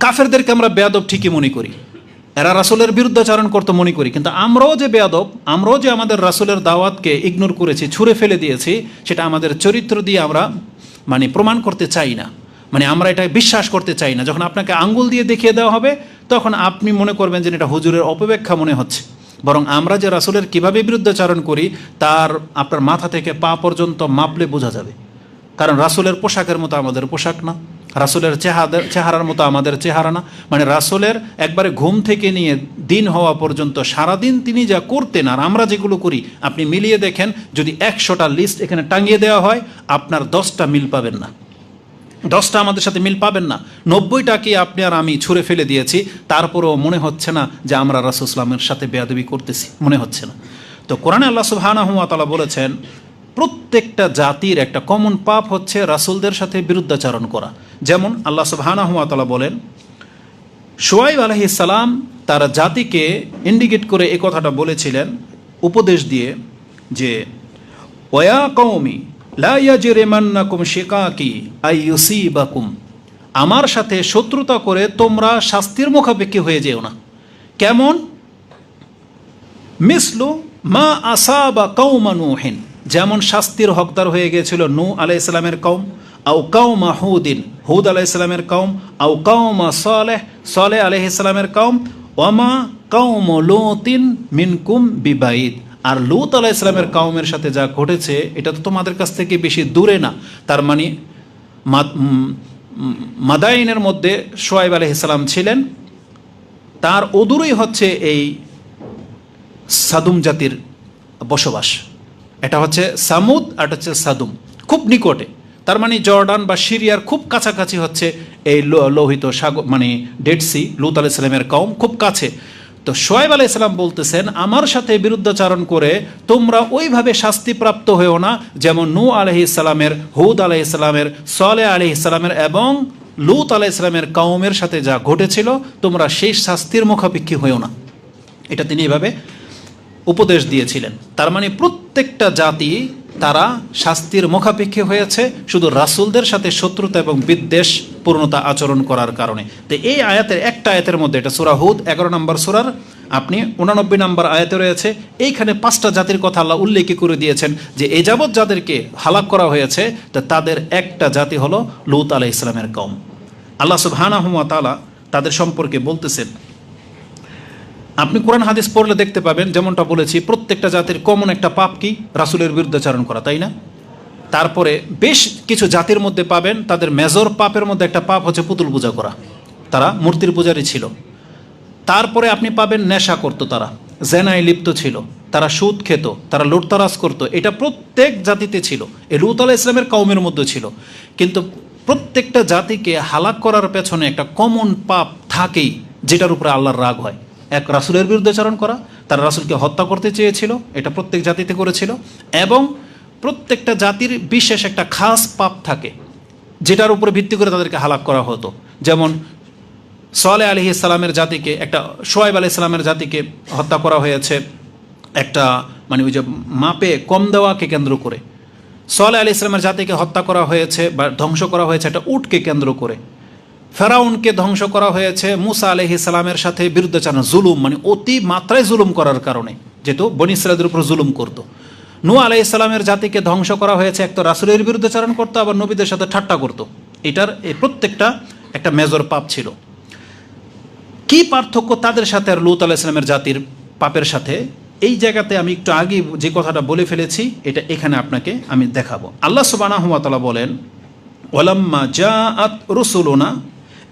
কাফেরদেরকে আমরা বেয়াদব ঠিকই মনে করি। এরা রাসুলের বিরুদ্ধাচারণ করতে মনে করি। কিন্তু আমরাও যে বেয়াদব, আমরাও যে আমাদের রাসুলের দাওয়াতকে ইগনোর করেছি, ছুঁড়ে ফেলে দিয়েছি, সেটা আমাদের চরিত্র দিয়ে আমরা মানে প্রমাণ করতে চাই না। মানে আমরা এটা বিশ্বাস করতে চাই না। যখন আপনাকে আঙ্গুল দিয়ে দেখিয়ে দেওয়া হবে, তখন আপনি মনে করবেন যে এটা হুজুরের অপব্যাখ্যা মনে হচ্ছে। বরং আমরা যে রাসুলের কীভাবে বিরুদ্ধাচারণ করি, তার আপনার মাথা থেকে পা পর্যন্ত মাপলে বোঝা যাবে। কারণ রাসুলের পোশাকের মতো আমাদের পোশাক না। রাসুলের চেহাদের চেহারার মতো আমাদের চেহারা না। মানে রাসুলের একবারে ঘুম থেকে নিয়ে দিন হওয়া পর্যন্ত সারাদিন তিনি যা করতেন আর আমরা যেগুলো করি, আপনি মিলিয়ে দেখেন, যদি একশোটা লিস্ট এখানে টাঙিয়ে দেওয়া হয়, আপনার দশটা মিল পাবেন না। দশটা আমাদের সাথে মিল পাবেন না। নব্বইটা কি আপনি আর আমি ছুঁড়ে ফেলে দিয়েছি, তারপরেও মনে হচ্ছে না যে আমরা রাসুসলামের সাথে বেয়াদবি করতেছি। মনে হচ্ছে না। তো কোরআনে আল্লাহ তালা বলেছেন প্রত্যেকটা জাতির একটা কমন পাপ হচ্ছে রাসুলদের সাথে বিরুদ্ধাচারণ করা। যেমন আল্লাহ সুবহানাহুয়া তালা বলেন সোয়াইব আলহিসাল্লাম তার জাতিকে ইন্ডিকেট করে এই কথাটা বলেছিলেন, উপদেশ দিয়ে যে, ওয়া কৌমি লাইয়াজেরেমান্নাকুম শেকাকি আইয়ুসিবাকুম আমার সাথে শত্রুতা করে তোমরা শাস্তির মুখাপেক্ষী হয়ে যেও না। কেমন? মিসলু মা আসা বা কৌমানুহেন যেমন শাস্তির হকদার হয়ে গিয়েছিল নু আলাই ইসলামের কৌম আউ কাউমা হুদিন, হুদ আলাই ইসলামের কৌম আউ কাউমা সলেহ সলেহ আলহ ইসলামের কৌম ওমা কৌম লোতিন মিনকুম বিবাইদ আর লুত আলাহ ইসলামের কাউমের সাথে যা ঘটেছে, এটা তো তোমাদের কাছ থেকে বেশি দূরে না। তার মানে মা- মাদাইনের মধ্যে সোয়াইব আলহ ইসলাম ছিলেন। তার অদূরই হচ্ছে এই সাদুম জাতির বসবাস। এটা হচ্ছে সামুদ আর হচ্ছে সাদুম। খুব নিকটে। তার মানে জর্ডান বা সিরিয়ার খুব কাছাকাছি হচ্ছে এই লোহিত সাগর মানে ডেড সি, লুত আলাহ ইসলামের কম খুব কাছে। তো সোয়েব আলাহ ইসলাম বলতেছেন, আমার সাথে বিরুদ্ধাচারণ করে তোমরা ওইভাবে শাস্তিপ্রাপ্ত হয়েও না, যেমন নু আলহি ইসলামের হুদ আলহ ইসলামের সলে আলহি ইসলামের এবং লুত আলাহ ইসলামের কওমের সাথে যা ঘটেছিল, তোমরা সেই শাস্তির মুখাপেক্ষী হয়েও না। এটা তিনি এভাবে উপদেশ দিয়েছিলেন। তার মানে প্রত্যেকটা জাতি তারা শাস্তির মুখাপেক্ষী হয়েছে, শুধু রাসূলদের সাথে শত্রুতা এবং বিদ্বেষ পূর্ণতা আচরণ করার কারণে। তো এই আয়াতের একটা আয়াতের মধ্যে, এটা সুরা হুদ, এগারো নম্বর সুরার, আপনি উনানব্বই নম্বর আয়াতে রয়েছে, এইখানে পাঁচটা জাতির কথা আল্লাহ উল্লেখ করে দিয়েছেন যে এই যাবৎ যাদেরকে হালাক করা হয়েছে, তো তাদের একটা জাতি হলো লুত আলাহ ইসলামের কম আল্লাহ সুবহানাহুয়া তাআলা তাদের সম্পর্কে বলতেছেন আপনি কোরআন হাদিস পড়লে দেখতে পাবেন, যেমনটা বলেছি, প্রত্যেকটা জাতির কমন একটা পাপ কি? রাসুলের বিরুদ্ধাচারণ করা, তাই না? তারপরে বেশ কিছু জাতির মধ্যে পাবেন, তাদের মেজর পাপের মধ্যে একটা পাপ হচ্ছে পুতুল পূজা করা। তারা মূর্তির পূজারই ছিল। তারপরে আপনি পাবেন নেশা করতো তারা, জেনায় লিপ্ত ছিল, তারা সুদ খেত, তারা লুটতারাজ করতো। এটা প্রত্যেক জাতিতে ছিল। এই লুত আলাহ ইসলামের কৌমের মধ্যে ছিল। কিন্তু প্রত্যেকটা জাতিকে হালাক করার পেছনে একটা কমন পাপ থাকেই, যেটার উপরে আল্লাহর রাগ হয়। এক রাসুলের বিরুদ্ধাচারণ করা, তারা রাসুলকে হত্যা করতে চেয়েছিল, এটা প্রত্যেক জাতিতে করেছিল, এবং প্রত্যেকটা জাতির বিশেষ একটা খাস পাপ থাকে, যেটার উপরে ভিত্তি করে তাদেরকে হালাক করা হতো। যেমন সোয়ালে আলহি ইসলামের জাতিকে, একটা সোয়েব আলি ইসলামের জাতিকে হত্যা করা হয়েছে, একটা মানে ওই যে মাপে কম দেওয়াকে কেন্দ্র করে। সোয়ালে আলী ইসলামের জাতিকে হত্যা করা হয়েছে বা ধ্বংস করা হয়েছে একটা উটকে কেন্দ্র করে। ফেরাউনকে ধ্বংস করা হয়েছে। মুসা আলহ ইসলামের সাথে বিরুদ্ধাচারণ জুলুম মানে অতি মাত্রায় জুলুম করার কারণে, যেহেতু বনি ইসরায়েলের উপর জুলুম করতো। নু আলাহ ইসলামের জাতিকে ধ্বংস করা হয়েছে, এক তো রাসুলের বিরুদ্ধাচারণ করতো, আবার নবীদের সাথে ঠাট্টা করতো। এটার এই প্রত্যেকটা একটা মেজর পাপ ছিল। কি পার্থক্য তাদের সাথে আর লুত আলাহ ইসলামের জাতির পাপের সাথে? এই জায়গাতে আমি একটু আগে যে কথাটা বলে ফেলেছি, এটা এখানে আপনাকে আমি দেখাবো। আল্লাহ সুবানা হুয়াতলা বলেন ওলাম্মা জা আত রসুলনা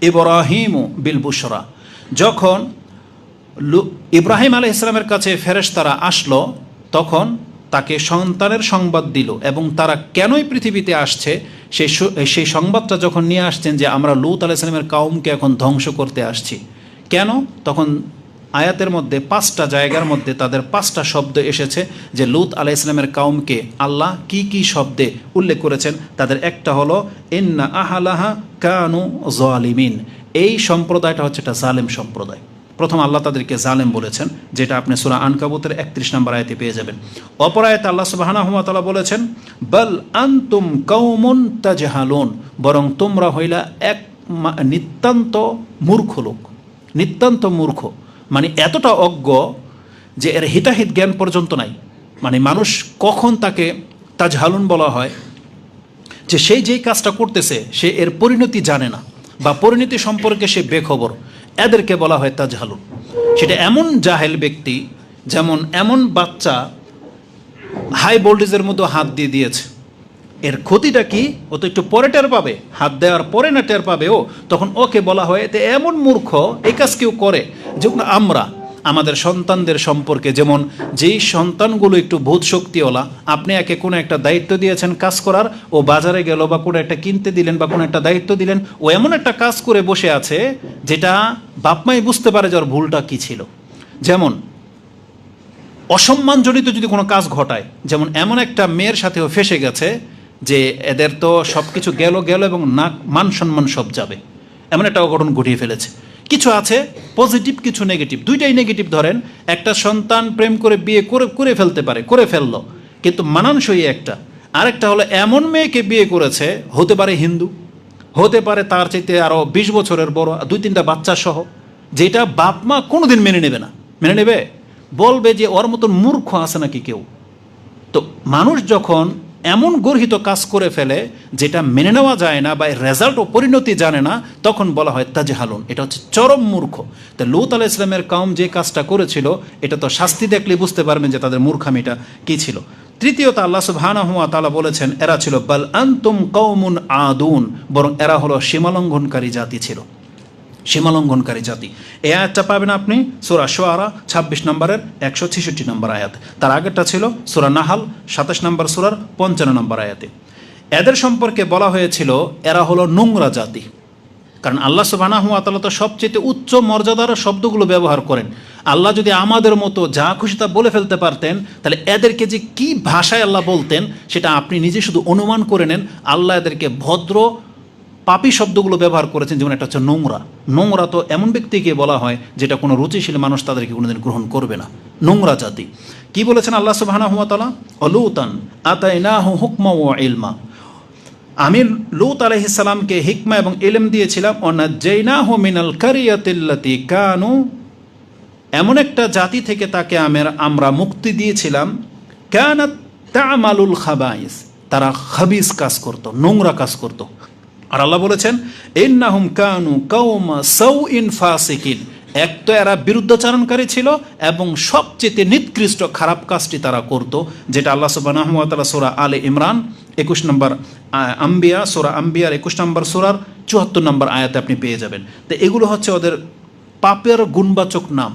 ইব্রাহিম বিল বুসরা যখন ইব্রাহিম আলি ইসলামের কাছে ফেরেশতারা আসলো, তখন তাকে সন্তানের সংবাদ দিল এবং তারা কেনই পৃথিবীতে আসছে? সেই সেই সংবাদটা যখন নিয়ে আসছেন যে আমরা লুত আলাইসলামের কাউমকে এখন ধ্বংস করতে আসছি। কেন? তখন আয়াতের মধ্যে পাঁচটা জায়গার মধ্যে তাদের পাঁচটা শব্দ এসেছে যে লুত আলাহ ইসলামের কাউমকে আল্লাহ কি কি শব্দে উল্লেখ করেছেন? তাদের একটা হলো, ইন্না আহালাহা কানু জালিমিন। এই সম্প্রদায়টা হচ্ছে একটা জালেম সম্প্রদায়। প্রথম আল্লাহ তাদেরকে জালেম বলেছেন, যেটা আপনি সুরা আনকাবুতের একত্রিশ নম্বর আয়তে পেয়ে যাবেন। অপর আয়তে আল্লাহ সুবাহানাহমাতালা বলেছেন, বল আন্তুম কৌমুন তাজহালুন। বরং তোমরা হইলা এক নিতান্ত মূর্খ লোক। নিতান্ত মূর্খ। মানে এতটা অজ্ঞ যে এর হিতাহিত জ্ঞান পর্যন্ত নাই। মানে মানুষ কখন তাকে তাজহালুন বলা হয় যে সেই যেই কাজটা করতেছে, সে এর পরিণতি জানে না বা পরিণতি সম্পর্কে সে বেখবর। এদেরকে বলা হয় তাজহালুন। সেটা এমন জাহেল ব্যক্তি যেমন এমন বাচ্চা হাই ভোল্টেজের মতো হাত দিয়ে দিয়েছে। এর ক্ষতিটা কি? ও তো একটু পরে টের পাবে। হাত দেওয়ার পরে না টের পাবে ও। তখন ওকে বলা হয়, এতে এমন মূর্খ, এই কাজ কেউ করে যেমন আমরা। আমাদের সন্তানদের সম্পর্কে যেমন, যেই সন্তানগুলো একটু ভূত শক্তিওয়ালা আপনি একে কোনো একটা দায়িত্ব দিয়েছেন কাজ করার, ও বাজারে গেল বা কোনো একটা কিনতে দিলেন বা কোনো একটা দায়িত্ব দিলেন, ও এমন একটা কাজ করে বসে আছে যেটা বাপমাই বুঝতে পারে যে ওর ভুলটা কী ছিল। যেমন, অসম্মানজনিত যদি কোনো কাজ ঘটায়, যেমন এমন একটা মেয়ের সাথেও ফেসে গেছে যে এদের তো সব কিছু গেল গেল এবং না মান সম্মান সব যাবে। এমন একটা অঘটন ঘটিয়ে ফেলেছে। কিছু আছে পজিটিভ কিছু নেগেটিভ দুইটাই নেগেটিভ ধরেন, একটা সন্তান প্রেম করে বিয়ে করে করে ফেলতে পারে, করে ফেলল। কিন্তু মানানসই একটা। আরেকটা হলো, এমন মেয়েকে বিয়ে করেছে, হতে পারে হিন্দু, হতে পারে তার চাইতে আরও বিশ বছরের বড়, দুই তিনটা বাচ্চা সহ, যেটা বাপ মা কোনোদিন মেনে নেবে না। মেনে নেবে? বলবে যে, ওর মতন মূর্খ আছে নাকি কেউ? তো মানুষ যখন এমন গর্হিত কাজ করে ফেলে যেটা মেনে নেওয়া যায় না বা রেজাল্ট ও পরিণতি জানে না, তখন বলা হয় তাজহালুন। এটা হচ্ছে চরম মূর্খ। তো লুত আলাহ ইসলামের কাউম যে কাজটা করেছিল, এটা তো শাস্তি দেখলে বুঝতে পারবেন যে তাদের মূর্খামিটা কী ছিল। তৃতীয়ত আল্লাহ সুবহানাহু ওয়া তাআলা বলেছেন, এরা ছিল, বাল আনতুম কৌমুন আদুন বরং এরা হলো সীমালঙ্ঘনকারী জাতি ছিল। সীমালঙ্ঘনকারী জাতি। এই আয়াতটা পাবেন আপনি সুরা সোয়ারা ছাব্বিশ নম্বরের একশো ছেষট্টি নম্বর আয়াত। তার আগেরটা ছিল সুরা নাহাল, সাতাশ নম্বর সুরার পঞ্চান্ন নম্বর আয়াতে। এদের সম্পর্কে বলা হয়েছিল, এরা হলো নোংরা জাতি। কারণ আল্লাহ সুবানাহু আতালা তো সবচেয়ে উচ্চ মর্যাদার শব্দগুলো ব্যবহার করেন। আল্লাহ যদি আমাদের মতো যা খুশি তা বলে ফেলতে পারতেন, তাহলে এদেরকে যে কি ভাষায় আল্লাহ বলতেন, সেটা আপনি নিজে শুধু অনুমান করে নেন, আল্লাহ এদেরকে ভদ্র পাপি শব্দগুলো ব্যবহার করেছেন, যেমন একটা হচ্ছে নোংরা। নোংরা তো এমন ব্যক্তিকে বলা হয় যেটা কোনো রুচিশীল মানুষ তাদেরকে কোনোদিন গ্রহণ করবে না। নোংরা জাতি। কি বলেছেন আল্লাহ সুবাহানা হুয়াতালা অলুতান আতাইনা হুকমা ও ইলমা। আমি লুত আলহিসাল্লামকে হিকমা এবং এলেম দিয়েছিলাম অনা জৈনা হো মিনাল কারিয়াতিল্লাতি কানু। এমন একটা জাতি থেকে তাকে আমের আমরা মুক্তি দিয়েছিলাম। কেন তামালুল খাবাইস। তারা খাবিজ কাজ করত, নোংরা কাজ করত। আর আল্লাহ বলেছেন, ইন্নাহুম কানু কাউমা সৌ ইন ফাসিকিন। এক তো এরা বিরুদ্ধাচারণকারী ছিল এবং সবচেয়ে নিকৃষ্ট খারাপ কাজটি তারা করত, যেটা আল্লাহ সুবাহ সোরা আলে ইমরান, একুশ নম্বর আম্বিয়া, সোরা আম্বিয়ার একুশ নম্বর সোরার চুয়াত্তর নম্বর আয়াতে আপনি পেয়ে যাবেন। তো এগুলো হচ্ছে ওদের পাপের গুণবাচক নাম।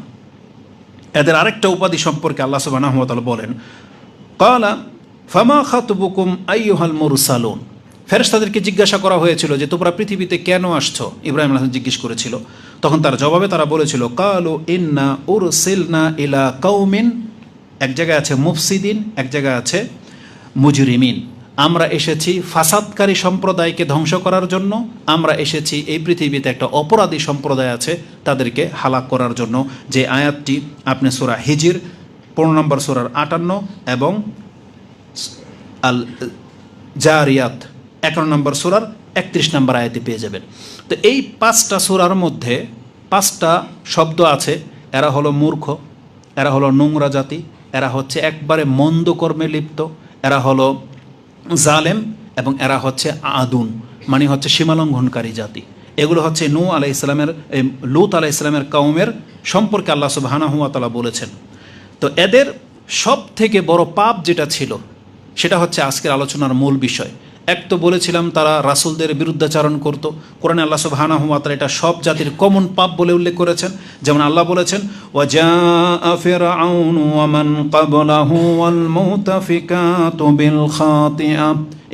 এদের আরেকটা উপাধি সম্পর্কে আল্লাহ সুবাহ বলেন, কালা ফামা খাতুবুকুম আইয়ুহাল মুরসালুন। ফেরেশতাদেরকে জিজ্ঞাসা করা হয়েছিল যে, তোমরা পৃথিবীতে কেন আসছো? ইব্রাহিম আলাহ জিজ্ঞেস করেছিল। তখন তার জবাবে তারা বলেছিল, কালু ইন্না উরসিলনা ইলা কৌমিন এক জায়গায় আছে মুফসিদিন, এক জায়গায় আছে মুজরিমিন। আমরা এসেছি ফাসাদকারী সম্প্রদায়কে ধ্বংস করার জন্য। আমরা এসেছি এই পৃথিবীতে একটা অপরাধী সম্প্রদায় আছে তাদেরকে হালাক করার জন্য। যে আয়াতটি আপনি সোরা হিজির, পনেরো নম্বর সোরার আটান্ন এবং আল জারিয়াত এগারো নম্বর সুরার একত্রিশ নম্বর আয়াতে পেয়ে যাবেন। তো এই পাঁচটা সুরার মধ্যে পাঁচটা শব্দ আছে। এরা হলো মূর্খ, এরা হলো নোংরা জাতি, এরা হচ্ছে একবারে মন্দ কর্মে লিপ্ত, এরা হলো জালেম এবং এরা হচ্ছে আদুন মানে হচ্ছে সীমালঙ্ঘনকারী জাতি। এগুলো হচ্ছে নূ আলাহ ইসলামের লুত আলাহ ইসলামের কৌমের সম্পর্কে আল্লাহ সুবাহানাহুয়াতালা বলেছেন। তো এদের সব থেকে বড় পাপ যেটা ছিল, সেটা হচ্ছে আজকের আলোচনার মূল বিষয়। এক তো বলেছিলাম তারা রাসুলদের বিরুদ্ধাচারণ করতো। কোরআন আল্লাহ সব হানাহুমা তারা এটা সব জাতির কমন পাপ বলে উল্লেখ করেছেন। যেমন আল্লাহ বলেছেন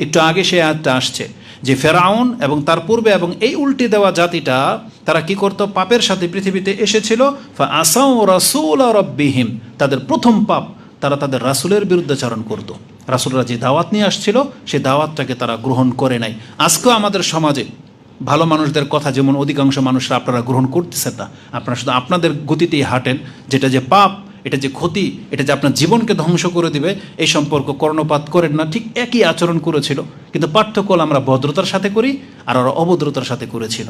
একটু আগে সে আয়টা আসছে যে ফেরাউন এবং তার পূর্বে এবং এই উল্টে দেওয়া জাতিটা, তারা কি করত? পাপের সাথে পৃথিবীতে এসেছিল। আসাউ রাসুল আর তাদের প্রথম পাপ, তারা তাদের রাসুলের বিরুদ্ধাচারণ করতো। রাসুলরা যে দাওয়াত নিয়ে আসছিল সেই দাওয়াতটাকে তারা গ্রহণ করে নাই। আজকেও আমাদের সমাজে ভালো মানুষদের কথা যেমন অধিকাংশ মানুষরা আপনারা গ্রহণ করতেছেন না, আপনারা শুধু আপনাদের গতিতেই হাঁটেন, যেটা যে পাপ, এটা যে ক্ষতি, এটা যে আপনার জীবনকে ধ্বংস করে দিবে, এই সম্পর্ক কর্ণপাত করেন না, ঠিক একই আচরণ করেছিল। কিন্তু পার্থক্য আমরা ভদ্রতার সাথে করি আর ওরা অভদ্রতার সাথে করেছিল।